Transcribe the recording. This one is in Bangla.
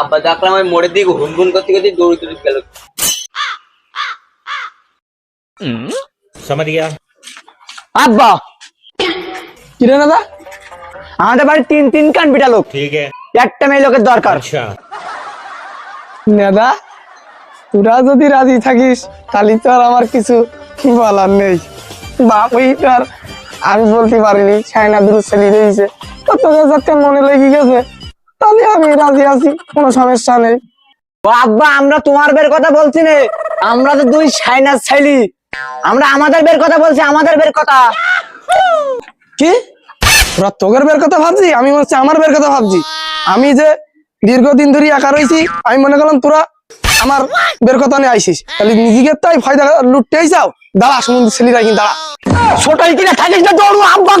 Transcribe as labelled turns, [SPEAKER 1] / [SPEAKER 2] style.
[SPEAKER 1] আব্বা
[SPEAKER 2] দেখলাম আমি মোড়ের দিকে হুনগুন করতে করতে দৌড়ে দৌড়ে গেল।
[SPEAKER 1] আব্বা! কি দাদা? আমাদের বাড়ি তিন তিন কান বিটা লোক।
[SPEAKER 3] ঠিক
[SPEAKER 1] একটা মেয়ে লোকের দরকার।
[SPEAKER 3] আচ্ছা।
[SPEAKER 4] দাদা তোরা যদি রাজি থাকিস তাহলে তো আর আমার কিছু বলার নেই। বাবুই তো আর আমি বলতে পারিনি ছায়না দূর ছেলে রয়েছে তো তোদের যাতে মনে লেগে গেছে তাহলে আমি রাজি আছি কোনো সমস্যা নেই।
[SPEAKER 1] ও আব্বা আমরা তোমার বের কথা বলছি না। আমরা তো দুই সাইনাস ছাইলি আমরা আমাদের বের কথা বলছি আমাদের বের কথা।
[SPEAKER 4] কি? তোরা তোদের বের কথা ভাবছি? আমি মনে হচ্ছে আমার বের কথা ভাবছি। আমি যে দীর্ঘদিন ধরে একা রয়েছি আমি মনে করলাম তোরা আমার বের কথা নিয়ে আইসিস। তাহলে নিজেকে তাই ফায়দা লুটতে আইসাও দাঁড়া সমুদ্র ছেলেরা কিন্তু দাঁড়া।
[SPEAKER 1] ছোটাই কিনা থাকিস না দৌড়ু আব্বা